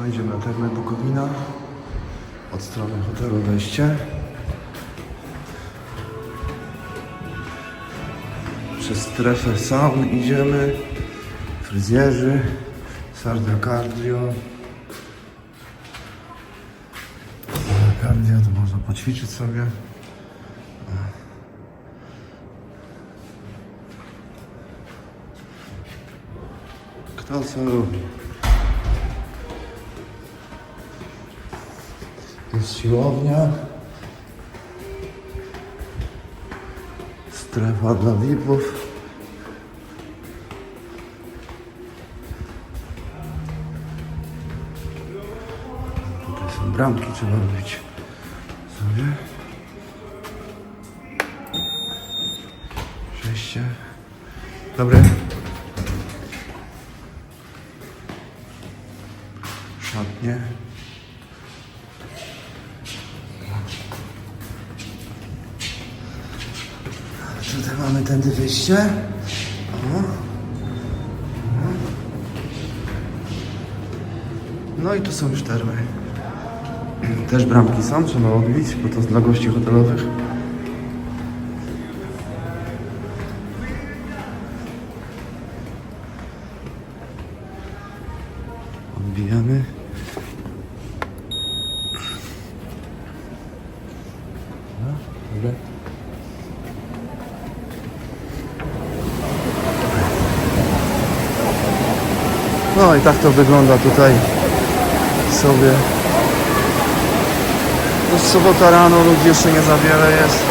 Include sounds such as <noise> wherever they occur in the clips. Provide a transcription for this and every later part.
No idziemy na termę Bukowina. Od strony hotelu wejście. Przez strefę saun idziemy. Fryzjerzy. Sardia Cardio. Cardio to można poćwiczyć sobie. Kto co lubi? Jest siłownia. Strefa dla VIP-ów. Tutaj są bramki, trzeba robić sobie. Przejście. Dobry. Tutaj mamy tędy wyjście. O. No i tu są już termy. Też bramki są, trzeba odbić, bo to dla gości hotelowych. No i tak to wygląda tutaj sobie. To jest sobota rano, ludzi jeszcze nie za wiele jest.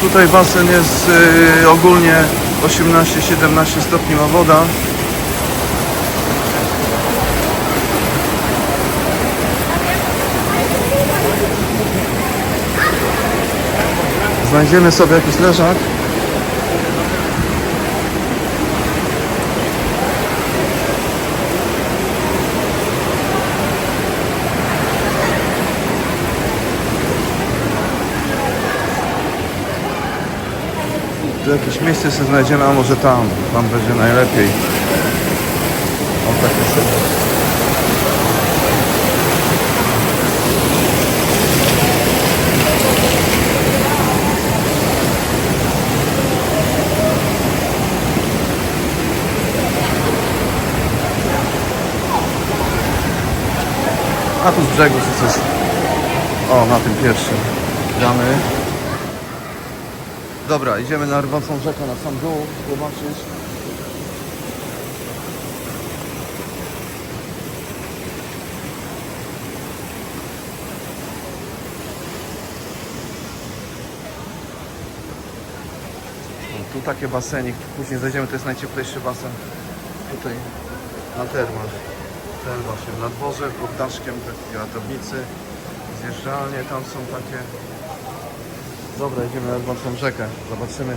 Tutaj basen jest y, ogólnie 18-17 stopni ma woda. Znajdziemy sobie jakiś leżak. Tu jakieś miejsce sobie znajdziemy, a może tam. Tam będzie najlepiej. O takie sobie. A tu z brzegu co coś. O, na tym pierwszym. Gramy. Dobra, idziemy na rwącą rzekę na sam dół, zobaczyć. Tu takie basenik, później zejdziemy, to jest najcieplejszy basen tutaj na termach. Ten właśnie, na dworze, pod daszkiem, takie ratownicy, zjeżdżalnie, tam są takie Dobra, idziemy na wąską rzekę. Zobaczymy.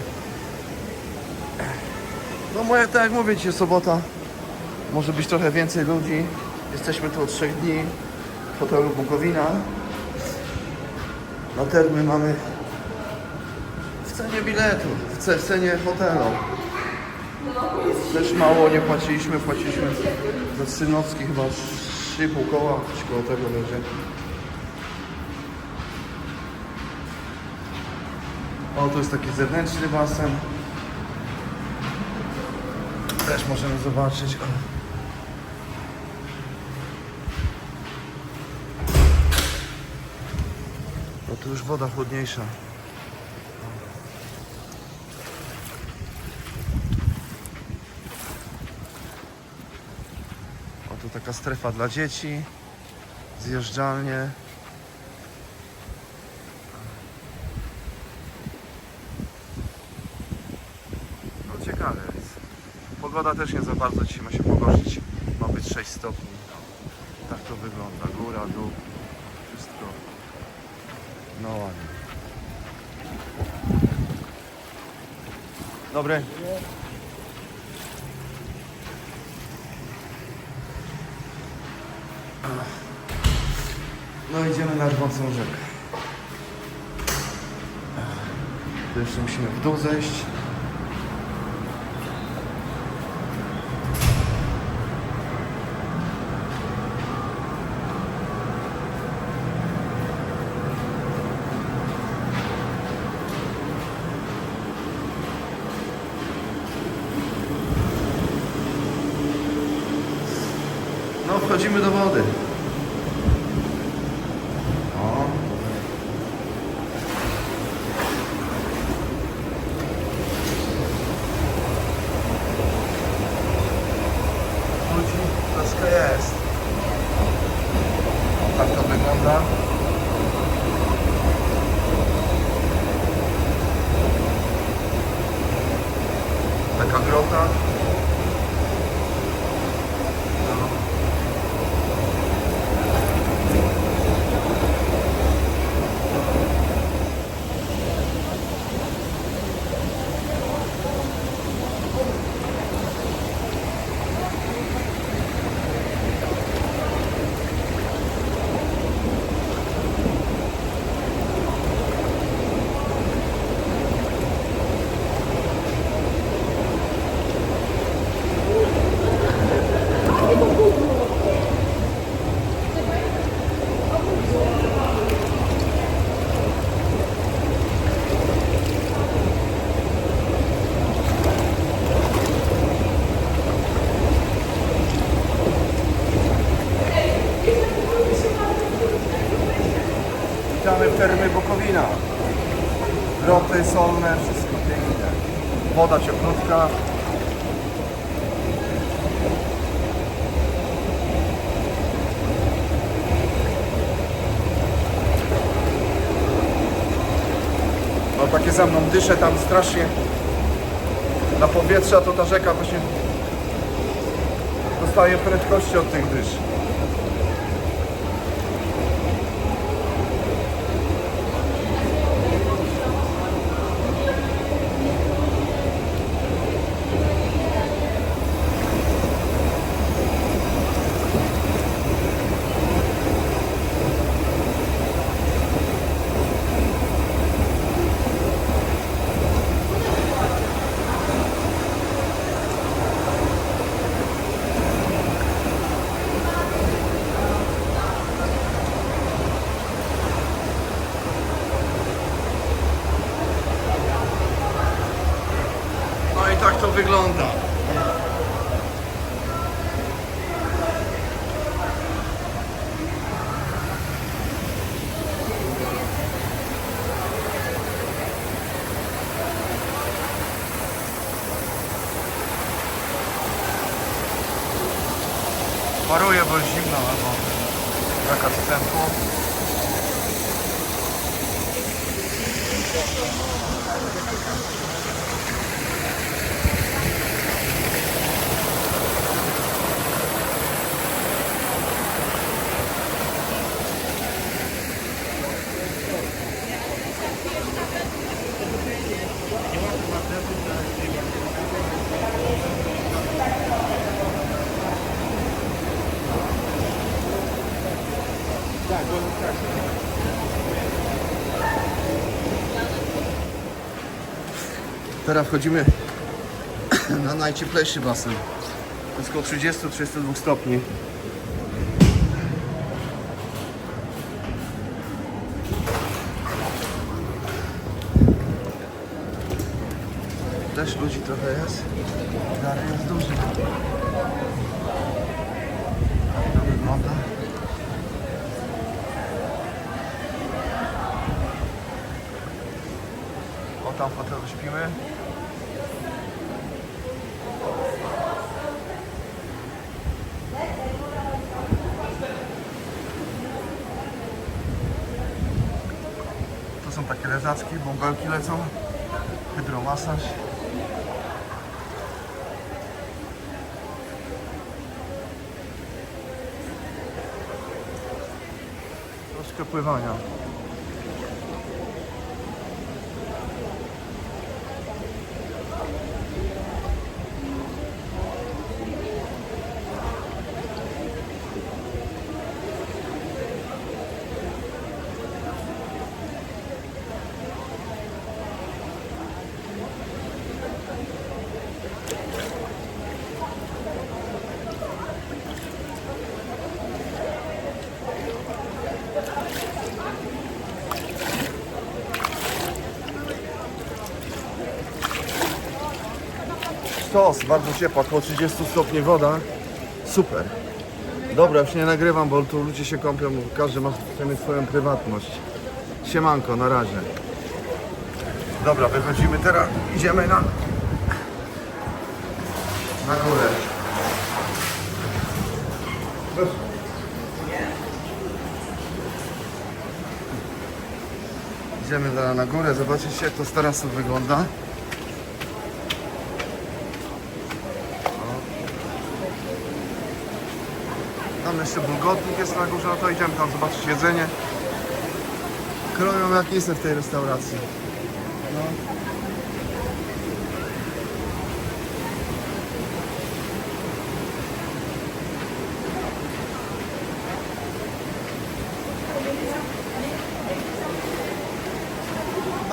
No moje, tak jak mówię, dzisiaj sobota. Może być trochę więcej ludzi. Jesteśmy tu od trzech dni w hotelu Bukowina. Na termy mamy w cenie biletu, w cenie hotelu. Też mało nie płaciliśmy, płaciliśmy za nocki chyba 3,5 koła, coś koło tego będzie. O, tu jest taki zewnętrzny basen. Też możemy zobaczyć. O, tu już woda chłodniejsza. Taka strefa dla dzieci. Zjeżdżalnie. No ciekawe jest. Pogoda też nie za bardzo dzisiaj ma się pogorszyć. Ma być 6 stopni. Tak to wygląda. Góra, dół. Wszystko. No ładnie. Dobry. No idziemy na rwącą rzekę. Tu jeszcze musimy w dół zejść. No, wchodzimy do wody. O. Ludzi troszkę jest. O, tak to wygląda. Taka grota. No. Witamy w termy Bukowina. Groty solne, wszystko piękne. Woda cieplutka. No takie za mną dyszę tam strasznie na powietrze, a to ta rzeka właśnie dostaje prędkości od tych dysz. To wygląda. Teraz wchodzimy <coughs> na najcieplejszy basen. To jest około 30-32 stopni. Też ludzi trochę jest. Dalej jest duży. Tak to wygląda. O śpimy. To są takie leżaczki, bąbelki lecą, hydromasaż. Troszkę pływania. Sztos, bardzo ciepła, około 30 stopni woda. Super. Dobra, już nie nagrywam, bo tu ludzie się kąpią, każdy ma mieć swoją prywatność. Siemanko, na razie. Dobra, wychodzimy teraz, idziemy na, na górę. Idziemy na górę, zobaczycie jak to z tarasu wygląda. Tam jeszcze bulgotnik jest na górze, no to idziemy tam zobaczyć jedzenie. Kroją jak jestem w tej restauracji. No.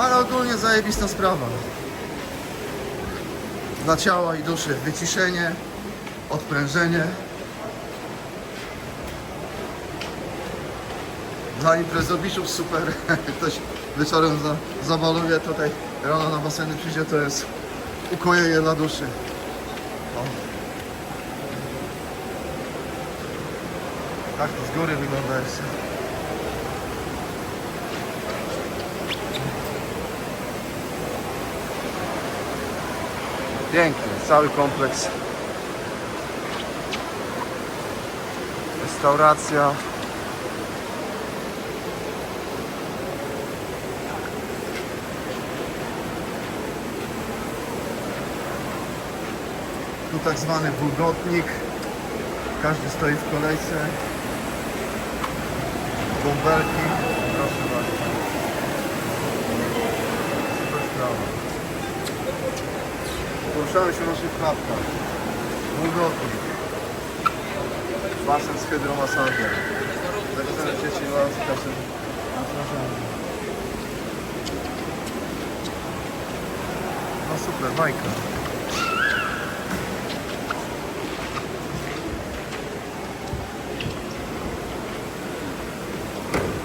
Ale ogólnie zajebista sprawa. Dla ciała i duszy wyciszenie, odprężenie. Dla imprezowiczów super. <laughs> Ktoś wieczorem za, zabaluje tutaj, rano na baseny przyjdzie, to jest ukojenie dla duszy. O. Tak to z góry wygląda jeszcze. Piękny, cały kompleks. Restauracja. Tu tak zwany bulgotnik. Każdy stoi w kolejce. Bąbelki. Proszę bardzo. Super sprawa. Poruszamy się w naszych klapkach. Bulgotnik. Basen z hydromasażem. Zarazem dzieci łaskacze. No super, bajka.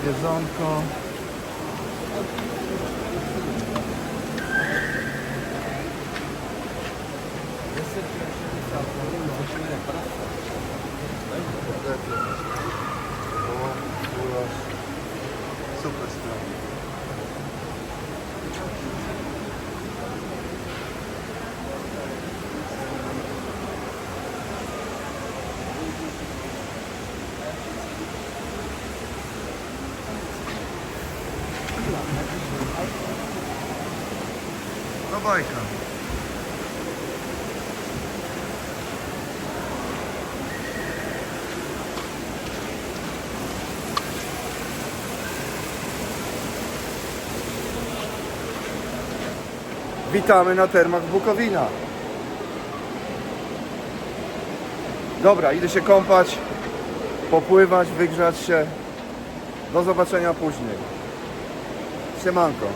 Jedzonko. Super sprawa. No bajka. Witamy na termach Bukowina. Dobra, idę się kąpać, popływać, wygrzać się. Do zobaczenia później. Siemanko.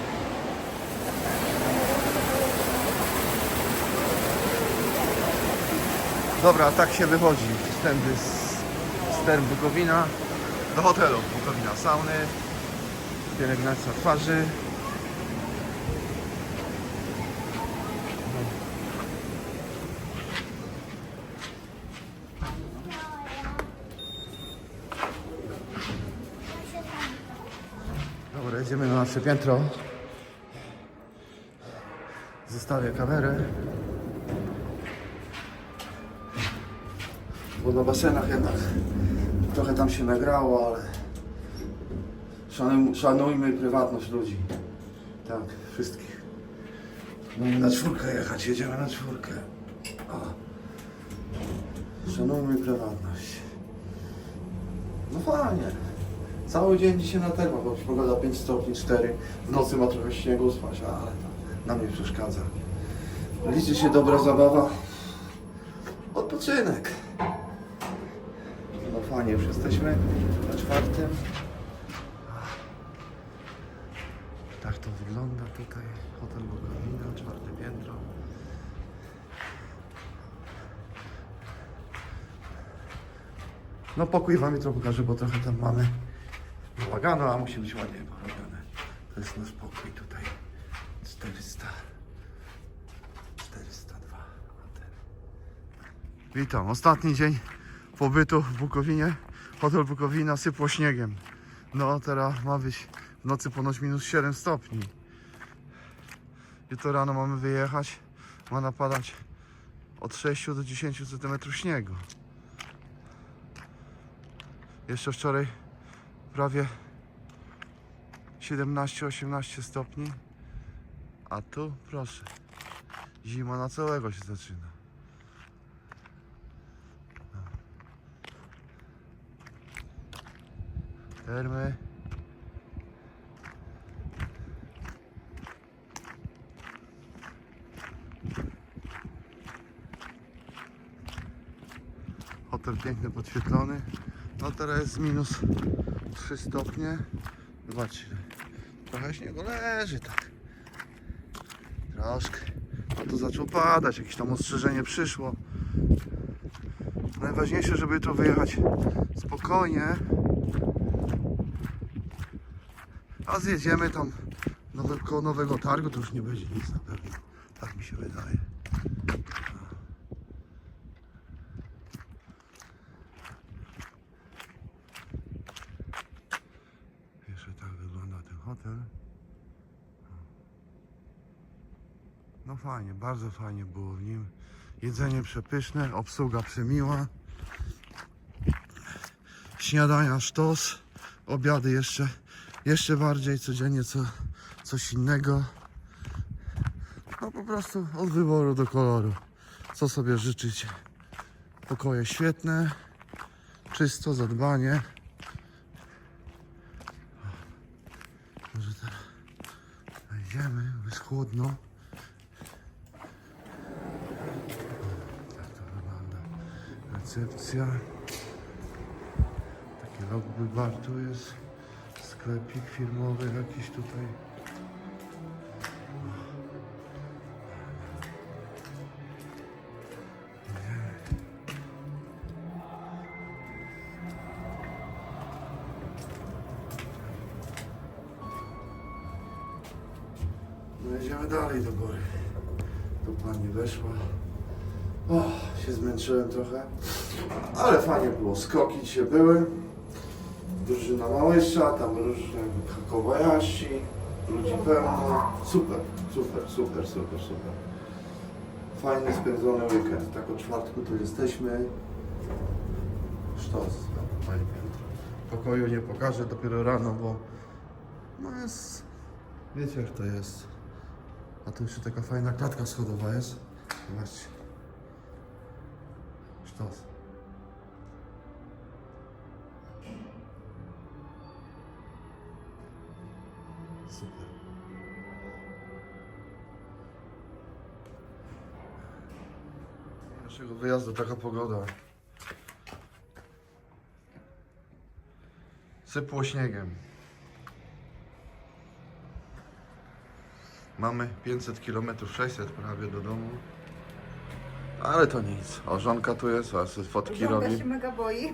Dobra, tak się wychodzi wstępy z, z Bukowina do hotelu Bukowina Sauny, pielęgnacja twarzy. Dobra, nasze piętro. Zostawię kamerę. Bo na basenach jednak trochę tam się nagrało, ale szanuj, szanujmy prywatność ludzi. Tak, wszystkich. Mamy na czwórkę jechać, jedziemy na czwórkę. O. Szanujmy prywatność. No fajnie. Cały dzień dzisiaj na termo, bo pogoda 5 stopni 4. W nocy ma trochę śniegu spać, ale to nam nie przeszkadza. Liczy się dobra zabawa. Odpoczynek. No fajnie, już jesteśmy na czwartym. Tak to wygląda tutaj. Hotel Bukowina, czwarte piętro. No pokój wam jutro pokażę, bo trochę tam mamy bałaganu, a musi być ładnie porobione. To jest nasz pokój tutaj. 400. 402. A ten. Witam. Ostatni dzień pobytu w Bukowinie. Hotel Bukowina sypło śniegiem. No teraz ma być w nocy ponoć minus 7 stopni. Jutro rano mamy wyjechać. Ma napadać od 6 do 10 cm śniegu. Jeszcze wczoraj prawie 17-18 stopni. A tu proszę. Zima na całego się zaczyna. Termy. Hotel piękny, podświetlony. No teraz jest minus 3 stopnie. Zobaczcie. Trochę śniegu leży tak. Troszkę. A tu zaczął padać, jakieś tam ostrzeżenie przyszło. Najważniejsze, żeby tu wyjechać spokojnie. A zjedziemy tam koło nowego targu, to już nie będzie nic na pewno. Tak mi się wydaje. Jeszcze tak wygląda ten hotel. No fajnie, bardzo fajnie było w nim. Jedzenie przepyszne, obsługa przemiła. Śniadania sztos, obiady jeszcze, jeszcze bardziej, codziennie co, coś innego. No po prostu od wyboru do koloru. Co sobie życzycie. Pokoje świetne, czysto, zadbanie. Może teraz wejdziemy, jest chłodno. Tak to wygląda. Recepcja. Taki lobby bar tu jest. Sklepik firmowy jakiś tutaj. No dalej do góry. Tu pani weszła. O, się zmęczyłem trochę. Ale fajnie było. Skoki dzisiaj były. Drużyna Małysza, tam różne Kobayashi. Ludzi pełno. Super, super, super, super, super. Fajny spędzony weekend. Tak o czwartku tu jesteśmy. Sztos, Pani Piotr. Pokoju nie pokażę dopiero rano, bo no jest... Wiecie jak to jest. A tu jeszcze taka fajna klatka schodowa jest. Zobaczcie. Sztos. Naszego wyjazdu taka pogoda. Sypło śniegiem. Mamy 500 km, 600 prawie do domu. Ale to nic. O, żonka tu jest, a fotki Żonka robi. się mega boi. <laughs>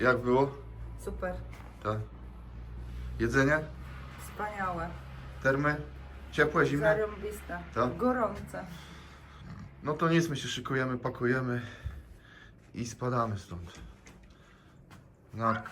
Jak było? Super, Tak. Jedzenie? wspaniałe, Termy? Ciepłe, zimne? zarąbiste, Tak. gorące. No to nic, my się szykujemy, pakujemy i spadamy stąd. Narka.